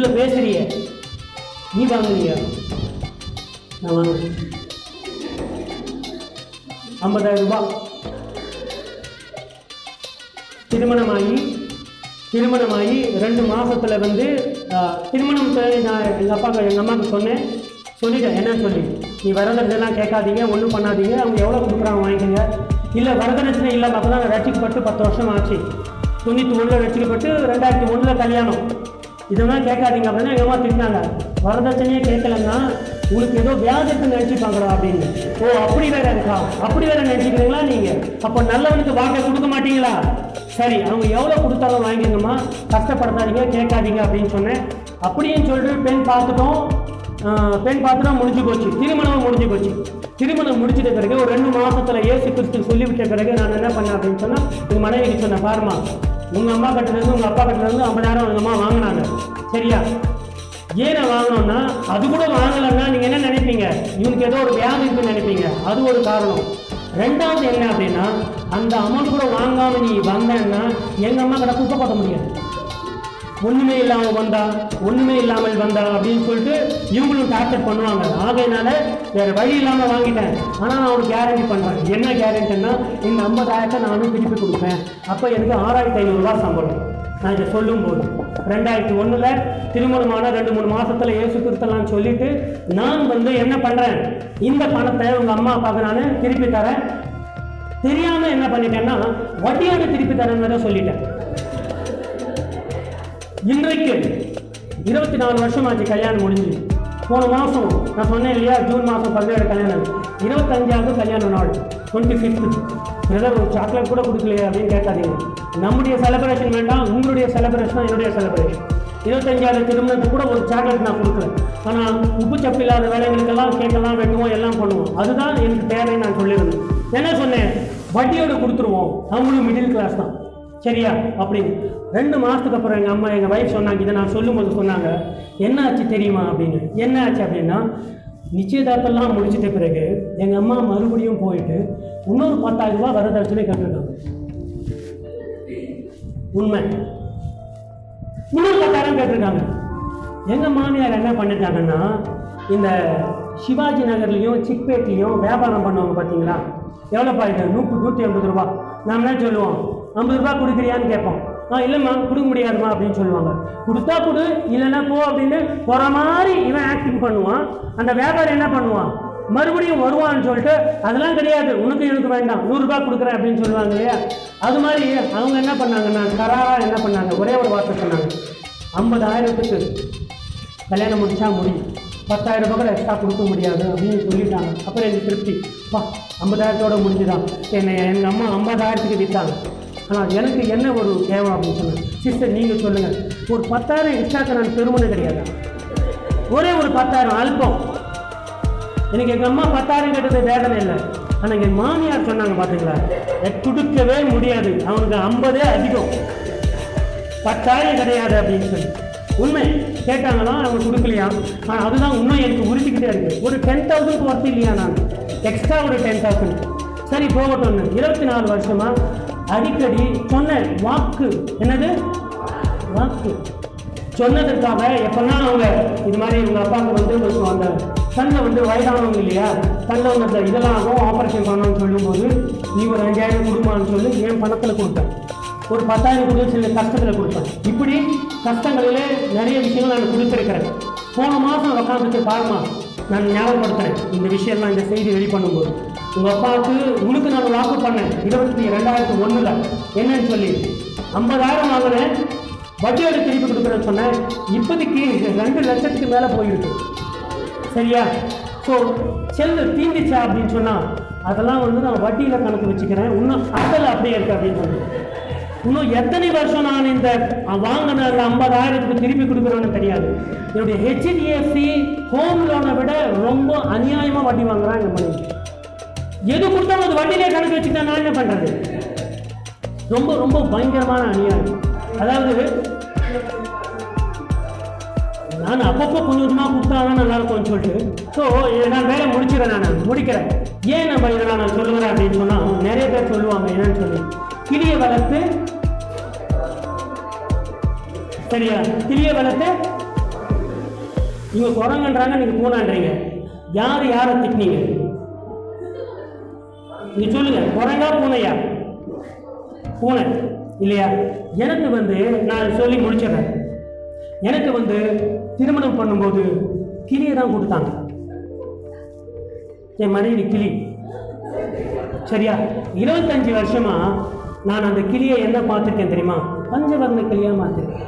இவ்வளோ பேசுறிய. நீ வாங்குறியா? நான் வாங்குறேன். ஐம்பதாயிரம் ரூபாய். திருமணமாகி திருமணமாகி ரெண்டு மாதத்தில் வந்து திருமணம் நான் எங்கள் அப்பாவுக்கு எங்கள் அம்மாவுக்கு சொன்னேன். சொல்லிட்டேன். என்னன்னு சொல்லி? நீ வரதட்சணைலாம் கேட்காதீங்க ஒன்றும் பண்ணாதீங்க. அவங்க எவ்வளோ கொடுக்குறாங்க வாங்கிக்கோங்க. இல்லை வரதட்சணை இல்லாமல் அப்போ தான் ரசிக்கப்பட்டு பத்து வருஷம் ஆச்சு. தொண்ணூற்றி ஒன்றில் ரசிக்கப்பட்டு ரெண்டாயிரத்தி ஒன்றில் கல்யாணம். இதெல்லாம் கேட்காதீங்க. அப்படின்னா எங்கள் அம்மா திட்டினாங்க. வரதட்சணையே கேட்கலன்னா உங்களுக்கு ஏதோ வியாதிக்கு நினச்சிப்பாங்களா அப்படின்னு. ஓ அப்படி வேற இருக்கா? அப்படி வேற நினச்சிக்கிறீங்களா நீங்கள் அப்போ நல்லவனுக்கு வாங்க கொடுக்க மாட்டீங்களா? சரி அவங்க எவ்வளோ கொடுத்தாலும் வாங்கிக்கங்கம்மா கஷ்டப்படுத்தாதீங்க கேட்காதீங்க அப்படின்னு சொன்னேன். அப்படின்னு சொல்லிட்டு பெண் பார்த்துட்டோம். பெண் பார்த்துட்டா முடிஞ்சு போச்சு. திருமணம் முடிஞ்சு போச்சு. திருமணம் முடிச்சிட்ட பிறகு ஒரு ரெண்டு மாதத்தில் ஏசு கிறிஸ்து சொல்லிவிட்ட பிறகு நான் என்ன பண்ணேன் அப்படின்னு சொன்னால் எங்க மனைவிக்கு சொன்னேன் பாருமா உங்கள் அம்மா கட்டிலேருந்து இருந்து அப்பா கட்டிலேருந்து ஐம்பதாயிரம் எங்க அம்மா வாங்கினாங்க. சரியா? ஏன் வாங்கினோம்னா அது கூட வாங்கலைன்னா நீங்கள் என்ன நினைப்பீங்க? இவனுக்கு ஏதோ ஒரு வியாதி இருக்குன்னு நினைப்பீங்க. அது ஒரு காரணம். ரெண்டாவது என்ன அப்படின்னா அந்த அமௌண்ட் கூட வாங்காம நீ வந்தேன்னா எங்கள் அம்மா கிட்ட குப்பை போட்ட முடியாது. ஒண்ணுமே இல்லாம வந்தா ஒண்ணுமே இல்லாமல் வந்தா அப்படின்னு சொல்லிட்டு இவங்களும் டார்ச்சர் பண்ணுவாங்க. ஆகையினால வேற வழி இல்லாம வாங்கிட்டேன். ஆனா நான் அவனுக்கு கேரண்டி பண்றேன். என்ன கேரண்டின்னா இந்த ஐம்பதாயிரத்தை நானும் திருப்பி கொடுப்பேன். அப்ப எனக்கு ஆறாயிரத்தி ஐநூறுரூவா சம்பளம். நான் இதை சொல்லும்போது ரெண்டாயிரத்தி ஒண்ணுல திருமணமான ரெண்டு மூணு மாசத்துல ஏசு கிறிஸ்தலாம் சொல்லிட்டு நான் வந்து என்ன பண்றேன்? இந்த பணத்தை உங்க அம்மா அப்பாவுக்கு நான் திருப்பி தரேன். தெரியாம என்ன பண்ணிட்டேன்னா வட்டியான திருப்பி தரேன்னு சொல்லிட்டேன். இன்றைக்கு இருபத்தி நாலு வருஷம் ஆச்சு கல்யாணம் முடிஞ்சு. போன மாதம் நான் சொன்னேன் இல்லையா ஜூன் மாதம் பதினேழு கல்யாணம். இருபத்தஞ்சாவது கல்யாண நாள் டுவெண்ட்டி ஃபிஃப்த் பிரதர் ஒரு சாக்லேட் கூட கொடுக்கலையே அப்படின்னு கேட்காதீங்க நம்முடைய செலிப்ரேஷன் வேண்டாம் உங்களுடைய செலிப்ரேஷன் என்னுடைய செலிப்ரேஷன் இருபத்தஞ்சாவது திருமணத்துக்கு கூட ஒரு சாக்லேட் நான் கொடுக்கல. ஆனால் உப்பு சப்பு இல்லாத வேலைகளுக்கெல்லாம் கேட்கலாம் வெட்டுவோம் எல்லாம் பண்ணுவோம். அதுதான் எனக்கு தேவைன்னு நான் சொல்லியிருந்தேன். என்ன சொன்னேன்? வட்டியோடு கொடுத்துருவோம். நம்மளும் மிடில் கிளாஸ் தான். சரியா? அப்படின்னு. ரெண்டு மாதத்துக்கு அப்புறம் எங்கள் அம்மா எங்கள் வைஃப் சொன்னாங்க இதை நான் சொல்லும்போது சொன்னாங்க என்ன ஆச்சு தெரியுமா? அப்படின்னு. என்ன ஆச்சு? அப்படின்னா நிச்சயதார்த்தம்லாம் முடிச்சிட்ட பிறகு எங்கள் அம்மா மறுபடியும் போயிட்டு இன்னொரு பத்தாயிரம் ரூபா வரதட்சணை கட்டிருக்காங்க. உண்மை. இன்னொரு பத்தாயிரம் கேட்டிருக்காங்க. எங்கள் மாமியார் என்ன பண்ணிட்டாங்கன்னா இந்த சிவாஜி நகர்லேயும் சிக்பேட்லேயும் வியாபாரம் பண்ணுவாங்க பார்த்தீங்களா எவ்வளோப்பா இது? நூற்று நூற்றி ஐம்பது ரூபா. நாம் என்ன சொல்லுவோம்? ஐம்பது ரூபா கொடுக்குறியான்னு கேட்போம். ஆ இல்லைம்மா கொடுக்க முடியாதும்மா அப்படின்னு சொல்லுவாங்க. கொடுத்தா கொடு இல்லைன்னா போ அப்படின்னு போகிற மாதிரி இவன் ஆக்டிங் பண்ணுவான். அந்த வியாபாரம் என்ன பண்ணுவான்? மறுபடியும் வருவான்னு சொல்லிட்டு அதெல்லாம் கிடையாது உனக்கு எனக்கு வேண்டாம் நூறுரூபா கொடுக்குறேன் அப்படின்னு சொல்லுவாங்க இல்லையா? அது மாதிரி அவங்க என்ன பண்ணாங்கன்னா கராராக என்ன பண்ணாங்க? ஒரே ஒரு வார்த்தை சொன்னாங்க. ஐம்பதாயிரத்துக்கு கல்யாணம் முடிச்சா முடியும் பத்தாயிரம் ரூபாய் கூட எக்ஸ்ட்ரா கொடுக்க முடியாது அப்படின்னு சொல்லிட்டாங்க. அப்புறம் எனக்கு திருப்தி. பா ஐம்பதாயிரத்தோட முடிஞ்சுதான். என்னை எங்கள் அம்மா ஐம்பதாயிரத்துக்கு விற்றாங்க ஆனால் எனக்கு என்ன ஒரு தேவை அப்படின்னு சொன்னேன் சிஸ்டர் நீங்கள் சொல்லுங்கள் ஒரு பத்தாயிரம் எக்ஸ்ட்ராக்கு நான் பெருமனு கிடையாது? ஒரே ஒரு பத்தாயிரம் அல்பம். எனக்கு எங்கள் அம்மா பத்தாயிரம் கேட்டது வேதனை இல்லை. ஆனால் எங்கள் மாமியார் சொன்னாங்க பார்த்தீங்களா கொடுக்கவே முடியாது. அவனுக்கு ஐம்பதே அதிகம். பத்தாயிரம் கிடையாது அப்படின்னு சொல்லி. உண்மை. கேட்டாங்களா? அவங்க கொடுக்கலையா? ஆனால் அதுதான் உண்மை. எனக்கு உறுதிக்கிட்டே இருக்குது ஒரு டென் தௌசண்ட் ஒர்த்து இல்லையா நான்? எக்ஸ்ட்ரா ஒரு டென் தௌசண்ட் சரி போகட்டும்னு. இருபத்தி நாலு வருஷமா அடிக்கடி சொன்னேன் வாக்கு. என்னது? வாக்கு. சொன்னதற்காக எப்பெல்லாம் அவங்க இது மாதிரி இவங்க அப்பாவுக்கு வந்து கொஞ்சம் அந்த கண்ணில் வந்து வயதானவங்க இல்லையா? கண்ணில் வந்து அந்த இதெல்லாம் ஆகும் ஆப்ரேஷன் பண்ணணும்னு சொல்லும்போது நீ ஒரு அஞ்சாயிரம் கொடுமான்னு சொல்லி என் பணத்தில் கொடுத்தேன். ஒரு பத்தாயிரம் கொடுத்து சில கஷ்டத்தில் கொடுப்பேன் இப்படி கஷ்டங்களிலே நிறைய விஷயங்கள் நான் கொடுத்துருக்கிறேன். போன மாதம் உட்காந்துட்டு பாருமா நான் ஞாபகப்படுத்துறேன். இந்த விஷயம்லாம் இந்த செய்தி வெளி பண்ணும்போது உங்கள் அப்பாவுக்கு உனக்கு நான் வாக்கு பண்ணேன். இருபத்தி ரெண்டாயிரத்தி ஒன்றில் என்னன்னு சொல்லி. ஐம்பதாயிரம் வாங்கினேன் வட்டியோட திருப்பி கொடுக்குறேன்னு சொன்னேன். இப்போதைக்கு ரெண்டு லட்சத்துக்கு மேலே போயிருக்கு. சரியா? ஸோ செல்லு தீந்துச்சா அப்படின்னு சொன்னால் அதெல்லாம் வந்து நான் வட்டியில் கணக்கு வச்சுக்கிறேன். இன்னும் அசல் அப்படியே இருக்கு அப்படின்னு சொல்லி இன்னும் எத்தனை வருஷம் நான் இந்த வாங்கின அந்த ஐம்பதாயிரத்துக்கு திருப்பி கொடுக்குறோன்னு தெரியாது. என்னுடைய ஹெச்டிஎஃப்சி ஹோம் லோனை விட ரொம்ப அநியாயமாக வட்டி வாங்குறான் எங்கள் மனைவி. எது கொடுத்தாலும் அது வண்டியிலே கணக்கு வச்சுக்கிட்டா நான் என்ன பண்ணுறது ரொம்ப ரொம்ப பயங்கரமான அநியாயம். அதாவது நான் அப்பப்போ கொஞ்சம் கொஞ்சமாக கொடுத்தா தான் நல்லா இருக்கும்னு சொல்லிட்டு ஸோ நான் வேலை முடிச்சுக்கிறேன் நான் முடிக்கிறேன். ஏன் நம்ம இதை நான் சொல்லுவேன் அப்படின்னு சொன்னால் நிறைய பேர் சொல்லுவாங்க என்னன்னு சொல்லி. கிளியை வளர்த்து சரியா? கிளியை வளர்த்து இவங்க குரங்கன்றாங்க நீங்க பூனான்றீங்க. யார் யாரை திட்டினீங்க? நீங்க சொல்லுங்க குரங்கா பூனையா? பூனை இல்லையா? எனக்கு வந்து நான் சொல்லி முடிச்சிடுறேன். எனக்கு வந்து திருமணம் பண்ணும்போது கிளியை தான் கொடுத்தாங்க. என் மனைவி கிளி. சரியா? இருபத்தஞ்சு வருஷமா நான் அந்த கிளியை என்ன பார்த்துருக்கேன் தெரியுமா? பஞ்சவர்ண கிளியா மாத்திருக்கேன்.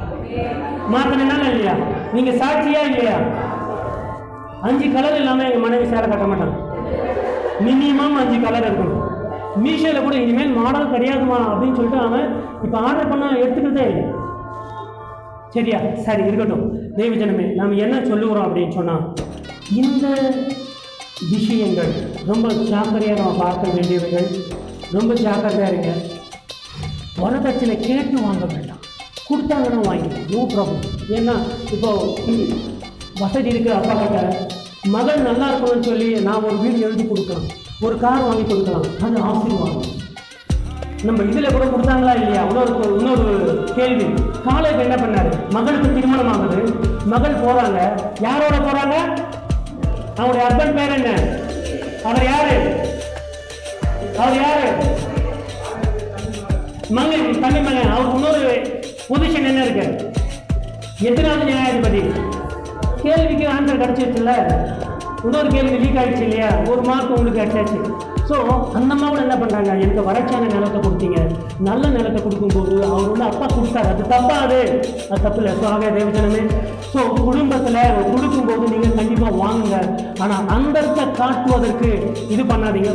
மாத்தினா இல்லையா? நீங்க சாட்சியா இல்லையா? அஞ்சு கலர் இல்லாம எங்க மனைவி சேலை கட்ட மாட்டாங்க. மினிமம் அஞ்சு கலர் இருக்கணும். மீஷோவில் கூட இனிமேல் மாடல் கிடையாதுமா அப்படின்னு சொல்லிட்டு அவன் இப்போ ஆர்டர் பண்ண எடுத்துக்கிறதே இல்லை. சரியா? சரி இருக்கட்டும். தெய்வ ஜனமே நாம் என்ன சொல்லுகிறோம் அப்படின்னு சொன்னால் இந்த விஷயங்கள் ரொம்ப ஜாக்கிரதையாக நம்ம பார்க்க வேண்டியவைகள். ரொம்ப ஜாக்கிரதையாக இருங்க. வரதட்சணை கேட்டு வாங்க வேண்டாம். கொடுத்தாங்கன்னா வாங்கி நோ ப்ராப்ளம் ஏன்னா இப்போ வசதி இருக்கிற அப்பா கிட்ட. மகள் நல்லா இருக்கணும்னு சொல்லி நான் ஒரு வீடு எழுதி கொடுக்கலாம் ஒரு கார் வாங்கி கொடுக்கலாம். அது ஆசீர்வாதம். நம்ம இதில் கூட கொடுத்தாங்களா இல்லையா? இன்னொரு இன்னொரு கேள்வி. காலேஜ் என்ன பண்ணாரு? மகளுக்கு திருமணம் ஆகுது. மகள் போறாங்க. யாரோட போறாங்க? அவங்களுடைய ஹஸ்பண்ட் பேர் என்ன? அவர் யாரு? அவர் யாரு? மகன் தம்பி மகன். அவருக்கு இன்னொரு பொசிஷன் என்ன இருக்கு? எத்தனாவது நியாயாதிபதி? கேள்விக்கு ஆன்சர் கிடைச்சிருச்சுல்ல? இன்னொரு கேள்வி லீக் ஆயிடுச்சு இல்லையா? ஒரு மார்க் உங்களுக்கு கிடைச்சாச்சு. ஸோ அந்த அம்மாவோட என்ன பண்ணுறாங்க எனக்கு வறட்சியான நிலத்தை கொடுத்தீங்க. நல்ல நிலத்தை கொடுக்கும்போது அவர் வந்து அப்பா கொடுத்தாரு. அது தப்பா அது? அது தப்பு இல்லை. ஸோ ஆக தேவச்சனமே ஸோ குடும்பத்தில் கொடுக்கும்போது நீங்கள் கண்டிப்பாக வாங்குங்க. ஆனால் அந்தத்தை காட்டுவதற்கு இது பண்ணாதீங்க.